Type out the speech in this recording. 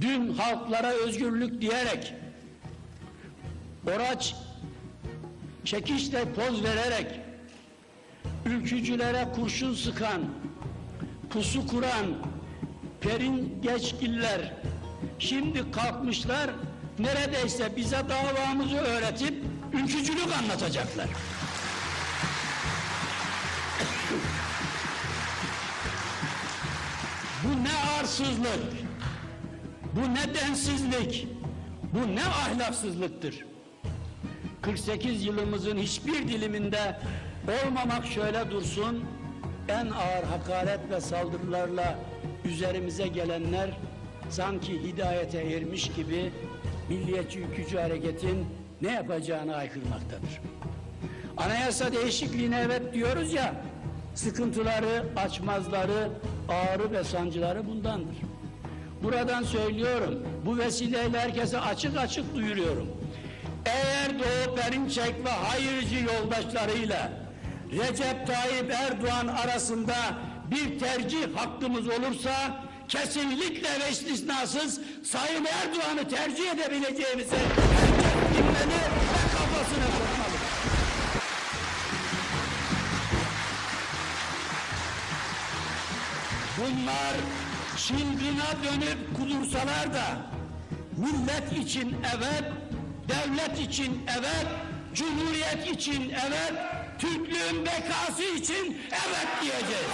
dün halklara özgürlük diyerek, oraç çekişle poz vererek, ülkücülere kurşun sıkan, pusu kuran, perin geçgiller şimdi kalkmışlar neredeyse bize davamızı öğretip ülkücülük anlatacaklar. Bu ne arsızlık, bu ne densizlik, bu ne ahlaksızlıktır. 48 yılımızın hiçbir diliminde olmamak şöyle dursun, en ağır hakaret ve saldırılarla üzerimize gelenler sanki hidayete ermiş gibi milliyetçi ülkücü hareketin ne yapacağını aykırmaktadır. Anayasa değişikliğine evet diyoruz ya, sıkıntıları, açmazları, ağrı ve sancıları bundandır. Buradan söylüyorum, bu vesileyle herkese açık açık duyuruyorum. Eğer Doğu Perinçek ve hayırcı yoldaşlarıyla Recep Tayyip Erdoğan arasında bir tercih hakkımız olursa kesinlikle ve istisnasız Sayın Erdoğan'ı tercih edebileceğimizi herkes bilmeli ve kafasına sokmalı. Bunlar çılgına dönüp kudursalar da millet için evet, devlet için evet, cumhuriyet için evet, Türklüğün bekası için evet diyeceğiz.